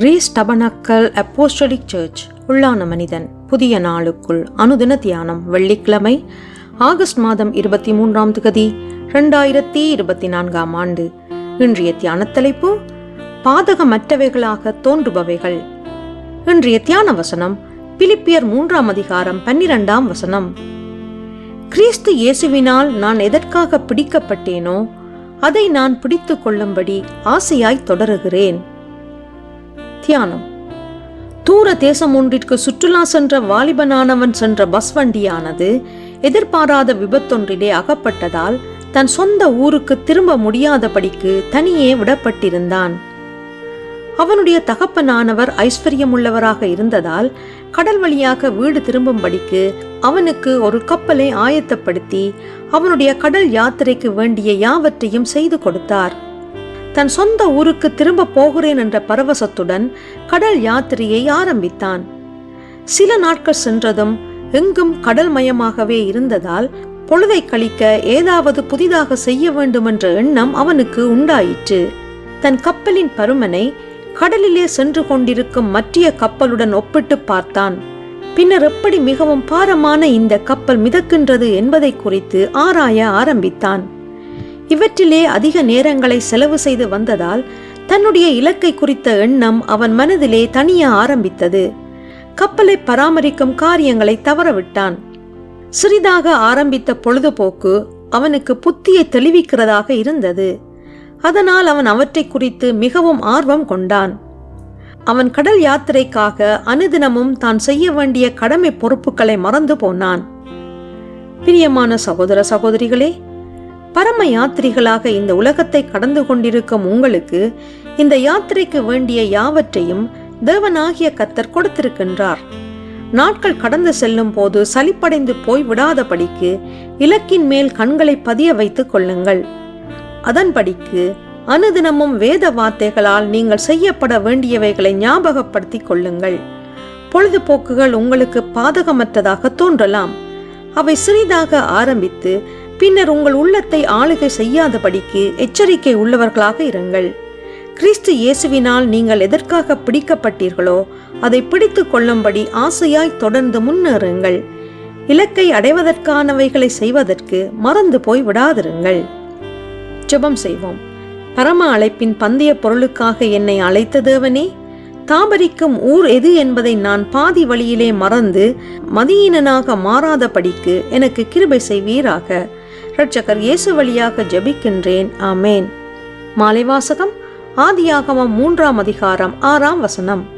Greece tabernacle apostolic search உள்ளான மனிதன் புதிய நாளுக்குள் அனுதின தியானம் வெள்ளிக்கிழமை ஆகஸ்ட் மாதம் இருபத்தி மூன்றாம் திகதி ரெண்டாயிரத்தி இருபத்தி நான்காம் ஆண்டு. இன்றைய தியான தலைப்பு பாதகமற்றவைகளாக தோன்றுபவைகள். இன்றைய தியான வசனம் பிலிப்பியர் மூன்றாம் அதிகாரம் பன்னிரெண்டாம் வசனம். கிறிஸ்து இயேசுவினால் நான் எதற்காக பிடிக்கப்பட்டேனோ அதை நான் பிடித்துக் கொள்ளும்படி ஆசையாய் தொடருகிறேன். தியானம் தூர தேசம் ஒன்றிற்கு சுற்றுலா சென்ற வாலிபனானவன் சென்ற பஸ் வண்டியானது எதிர்பாராத விபத்தொன்றிலே அகப்பட்டதால் தன் சொந்த ஊருக்கு திரும்ப முடியாதபடிக்கு தனியே விடப்பட்டிருந்தான். அவனுடைய தகப்பனானவர் ஐஸ்வர்யமுள்ளவராக இருந்ததால் கடல் வழியாக வீடு திரும்பும்படிக்கு அவனுக்கு ஒரு கப்பலை ஆயத்தப்படுத்தி அவனுடைய கடல் யாத்திரைக்கு வேண்டிய யாவற்றையும் செய்து கொடுத்தார். தன் சொந்த ஊருக்கு திரும்ப போகிறேன் என்ற பரவசத்துடன் கடல் யாத்திரையை ஆரம்பித்தான். சில நாட்கள் சென்றதும் எங்கும் கடல் மயமாகவே இருந்ததால் பொழுதை கழிக்க ஏதாவது புதிதாக செய்ய வேண்டும் என்ற எண்ணம் அவனுக்கு உண்டாயிற்று. தன் கப்பலின் பருமனை கடலிலே சென்று கொண்டிருக்கும் மற்றிய கப்பலுடன் ஒப்பிட்டு பார்த்தான். பின்னர் எப்படி மிகவும் பாரமான இந்த கப்பல் மிதக்கின்றது என்பதை குறித்து ஆராய ஆரம்பித்தான். இவற்றிலே அதிக நேரங்களை செலவு செய்து வந்ததால் தன்னுடைய இலக்கை குறித்த எண்ணம் அவன் மனதிலே தனிய ஆரம்பித்தது. கப்பலை பராமரிக்கும் காரியங்களை தவறவிட்டான். சிறிதாக ஆரம்பித்த பொழுதுபோக்கு அவனுக்கு புத்தியை தெளிவிக்கிறதாக இருந்தது. அதனால் அவன் அவற்றை குறித்து மிகவும் ஆர்வம் கொண்டான். அவன் கடல் யாத்திரைக்காக அனுதினமும் தான் செய்ய வேண்டிய கடமை பொறுப்புகளை மறந்து போனான். பிரியமான சகோதர சகோதரிகளே பரம யாத்திரிகளாக இந்த உலகத்தை கடந்து கொண்டிருக்கும் உங்களுக்கு இந்த யாத்திரைக்கு வேண்டிய யாவற்றையும் தேவனாகிய கத்தர் கொடுத்திருக்கின்றார். நாட்கள் கடந்து செல்லும் போது சலிப்படைந்து போய் விடாதபடிக்கு இலக்கின் மேல் கண்களை பதிய வைத்துக் கொள்ளுங்கள். அதன்படிக்கு அனுதினமும் வேத வார்த்தைகளால் நீங்கள் செய்யப்பட வேண்டியவைகளை ஞாபகப்படுத்திக் கொள்ளுங்கள். பொழுதுபோக்குகள் உங்களுக்கு பாதகமற்றதாக தோன்றலாம். அவை சிறிதாக ஆரம்பித்து பின்னர் உங்கள் உள்ளத்தை ஆளுகை செய்யாதபடிக்கு எச்சரிக்கை உள்ளவர்களாக இருங்கள். கிறிஸ்து இயேசுவினால் நீங்கள் எதற்காக பிடிக்கப்பட்டீர்களோ அதை பிடித்து கொள்ளும்படி ஆசையாய் தொடர்ந்து முன்னேறுங்கள். இலக்கை அடைவதற்கானவைகளை செய்வதற்கு மறந்து போய் விடாதிருங்கள். ஜெபம் செய்வோம். பரம அழைப்பின் பந்தய பொருளுக்காக என்னை அழைத்த தேவனே தாபரிக்கும் ஊர் எது என்பதை நான் பாதி வழியிலே மறந்து மதியீனனாக மாறாதபடிக்கு எனக்கு கிருபை செய்வீராக. இரட்சகர் இயேசு வழியாக ஜெபிக்கின்றேன். ஆமேன். மாலைவாசகம் ஆதியாகமம் மூன்றாம் அதிகாரம் ஆறாம் வசனம்.